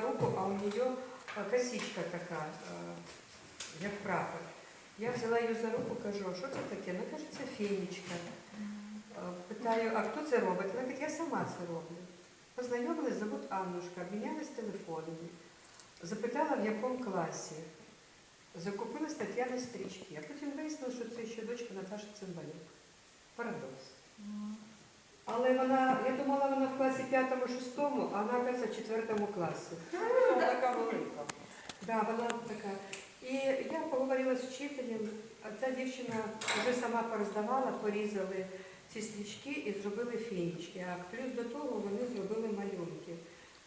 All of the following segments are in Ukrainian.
руку, а у нее косичка така, э, як прапор. Я взяла її за руку, кажу, а що це таке? Вона каже, це Питаю, а хто це робить? Вона говорить, я сама це роблю. Познайомились, зовут Аннушка, обмінялись телефонами. Запитала, в якому класі. Закупила Тетяни стрічки. А потім вияснила, що це ще дочка Наташа Цимбалюк. Парадокс. Але вона, я думала, вона в класі 5-6, а вона, оказується, в 4 класі. Така велика. Да, вона така. І я поговорила з вчителем, а ця дівчина вже сама пороздавала, порізали ці стрічки і зробили фінічки. А плюс до того вони зробили малюнки,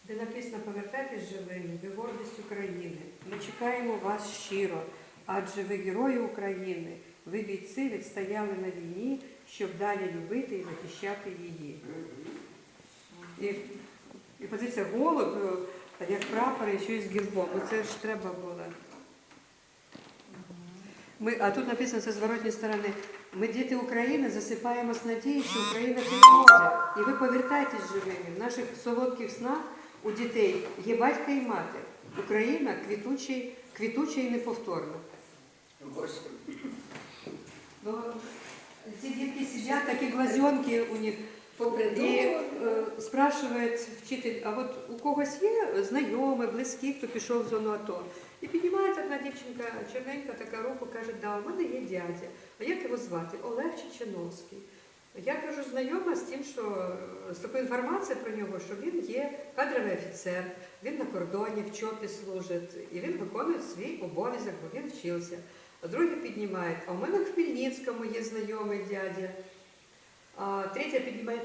де написано Повертайтесь живими, ви гордість України. Ми чекаємо вас щиро, адже ви герої України. Ви бійці відстояли на війні, щоб далі любити і захищати її. І, і позиція голуб, е, як прапор, і й з гербом. Оце ж треба було. Ми, а тут написано це з зворотньої сторони. Ми, діти України, засипаємось надією, що Україна переможе. І ви повертайтесь живими. В наших солодких снах у дітей є батько і мати. Україна квітуча і неповторна. Ну, ці дітки сидять, такі глазенки у них. І е, вчитель, а от у когось є знайомі, близькі, хто пішов в зону АТО? І піднімає одна дівчинка, чорненька така руку, каже, да, у мене є дядя. А як його звати? Олег Чеченовський. Я кажу, знайома з тим, що з такою інформацією про нього, що він є кадровий офіцер, він на кордоні, в ЧОПі служить, і він виконує свій обов'язок, бо він вчився. А другі піднімають, а у мене в Хмельницькому є знайомий дядя. А третя піднімає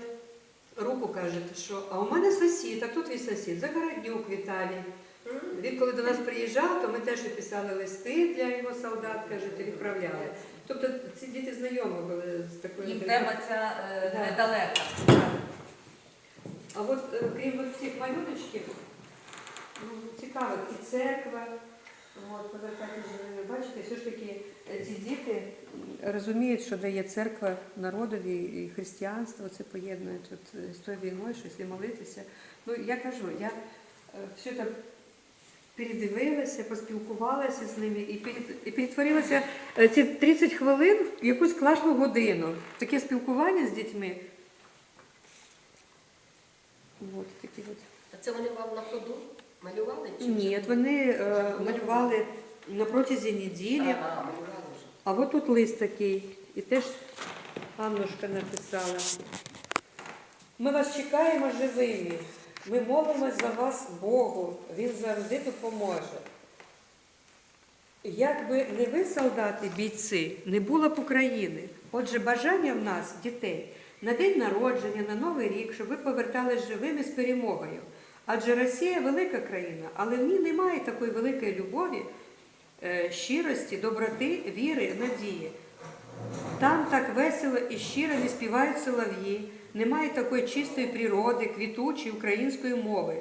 руку, каже, що а у мене сусід, а тут твій сусід, Загороднюк Віталій. Він коли до нас приїжджав, то ми теж писали листи для його солдат, кажуть, і відправляли. Тобто ці діти знайомі були з такою Їм тема ця е, Да. недалека. А от е, крім цих малюночків, ну, цікавих і церква, живими, бачите, все ж таки е, ці діти розуміють, що дає церква народові і християнство, це поєднують от, е, з тою війною, що якщо молитися. Ну, я кажу, я е, все так передивилася, поспілкувалася з ними і, і перетворилася ці 30 хвилин в якусь класну годину. Таке спілкування з дітьми. От такі от. А це вони вам на ходу малювали? Чи Ні, вони е, малювали на протязі неділі. Ага, малювали вже. А от тут лист такий, і теж Аннушка написала. Ми вас чекаємо живими. Ми молимось за вас Богу. Він завжди допоможе. Якби не ви, солдати, бійці, не було б України. Отже, бажання в нас, дітей, на день народження, на Новий рік, щоб ви повертались живими з перемогою. Адже Росія велика країна, але в ній немає такої великої любові, е, щирості, доброти, віри, надії. Там так весело і щиро не співають солов'ї, немає такої чистої природи, квітучої української мови.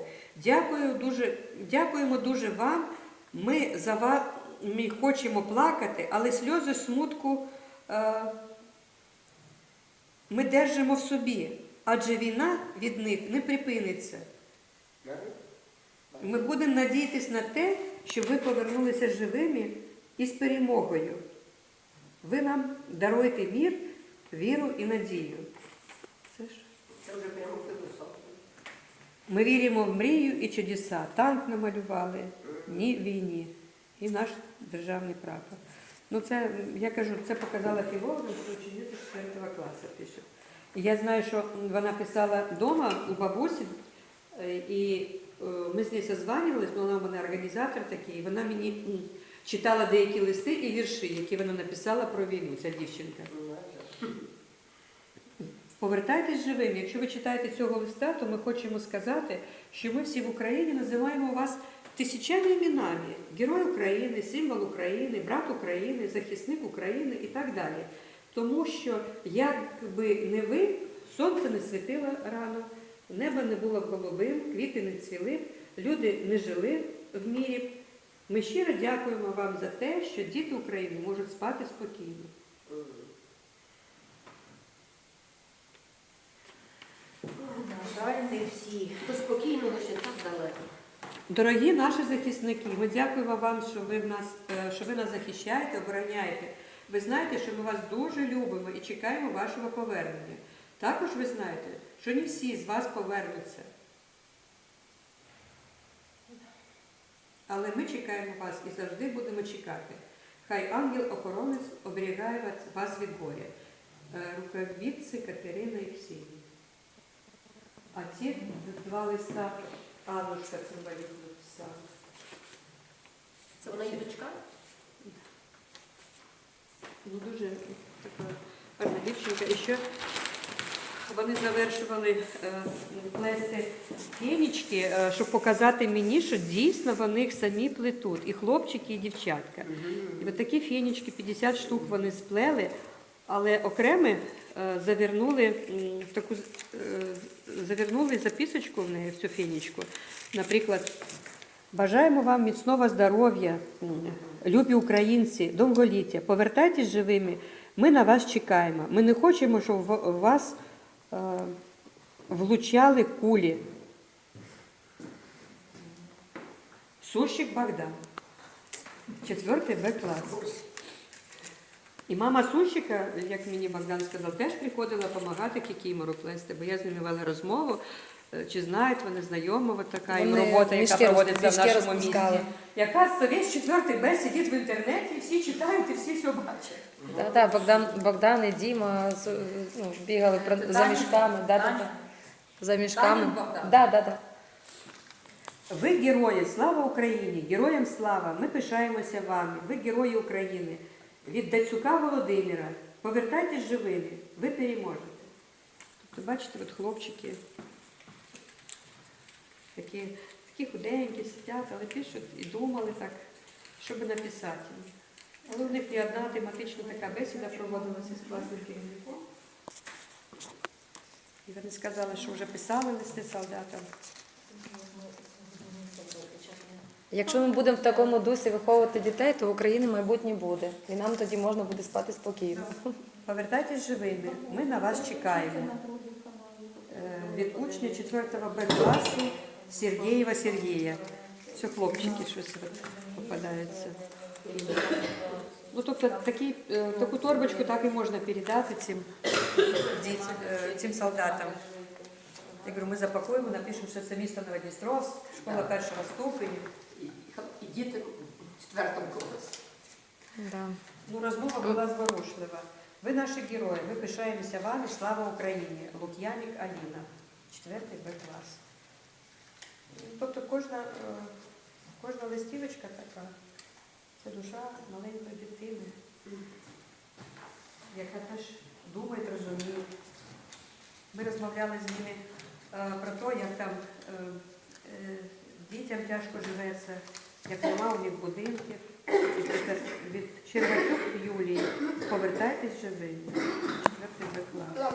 Дякую дуже, дякуємо дуже вам. Ми за вами хочемо плакати, але сльози смутку е, ми держимо в собі, адже війна від них не припиниться. Ми будемо надіятися на те, щоб ви повернулися живими і з перемогою. Ви нам даруєте мір, віру і надію. Це ж. Це вже прямо філософія. Ми віримо в мрію і чудеса. Танк намалювали, ні війні. І наш державний прапор. Ну це, я кажу, це показала філолога, що учениця 4 класу пише. І Я знаю, що вона писала вдома у бабусі, і е, ми з нею созванювалися, ну, вона у мене організатор такий, і вона мені читала деякі листи і вірші, які вона написала про війну, ця дівчинка. Повертайтесь живими. Якщо ви читаєте цього листа, то ми хочемо сказати, що ми всі в Україні називаємо вас тисячами іменами. Герой України, символ України, брат України, захисник України і так далі. Тому що, якби не ви, сонце не світило рано, небо не було голубим, квіти не цвіли, люди не жили в мірі. Ми щиро дякуємо вам за те, що діти України можуть спати спокійно. На жаль, не всі. До спокійного ще так далеко. Дорогі наші захисники, ми дякуємо вам, що ви, в нас, е, що ви нас захищаєте, обороняєте. Ви знаєте, що ми вас дуже любимо і чекаємо вашого повернення. Також ви знаєте, що не всі з вас повернуться. Але ми чекаємо вас і завжди будемо чекати. Хай ангел-охоронець оберігає вас- від горя. Е, Рукавиці Катерина Євсеївна. А ці два листа Аннушка Цимбалюк написала. Це вона її дочка? Ну, дуже така гарна дівчинка. І ще вони завершували е, плести фенічки, е, щоб показати мені, що дійсно вони їх самі плетуть, і хлопчики, і дівчатка. І от такі фенічки, 50 штук вони сплели, але окремо е, завернули в таку завернули записочку в неї в цю фенічку. Наприклад, бажаємо вам міцного здоров'я, любі українці, довголіття. Повертайтесь живими. Ми на вас чекаємо. Ми не хочемо, щоб вас влучали кулі. Сущик Богдан. Четвертий Б клас. І мама Сущика, як мені Богдан сказав, теж приходила допомагати кікімору плести, бо я з ним вела розмову, е, чи знають вони знайома така Вони робота, яка проводиться в нашому місті. Яка весь четвертий Б сидить в інтернеті, всі читають і всі все бачать. Да, да, Богдан, Богдан і Діма ну, бігали Це за Таня? мішками. Да, да, Таня? да. За мішками. Да, да, да. Ви герої, слава Україні! Героям слава! Ми пишаємося вами. Ви герої України. Від Дацюка Володимира. Повертайтесь живими, ви переможете. Тобто, бачите, от хлопчики такі, такі худенькі сидять, але пишуть і думали так, щоб написати. Але в них не одна тематична така бесіда проводилася з класним керівником. І вони сказали, що вже писали листи солдатам. Якщо ми будемо в такому дусі виховувати дітей, то в Україні майбутнє буде. І нам тоді можна буде спати спокійно. Повертайтесь живими, ми на вас чекаємо. Е, Від учня 4 Б класу Сергієва Сергія. Це хлопчики щось от попадаються. Ну, тобто такі, е, таку торбочку так і можна передати цим, дітям, е, цим солдатам. Я говорю, ми запакуємо, напишемо, що це місто Новодністровськ, школа першого ступеня. І, і діти в четвертому класі. Да. Ну, розмова була зворушлива. Ви наші герої, ми пишаємося вами, слава Україні! Лук'янік Аліна, 4 Б клас. Тобто кожна, е, кожна листівочка така, це душа маленької дитини, яка теж думає, розуміє. Ми розмовляли з ними е, про те, як там е, дітям тяжко живеться, як нема у них будинків. І тепер від Червачук Юлії Б клас.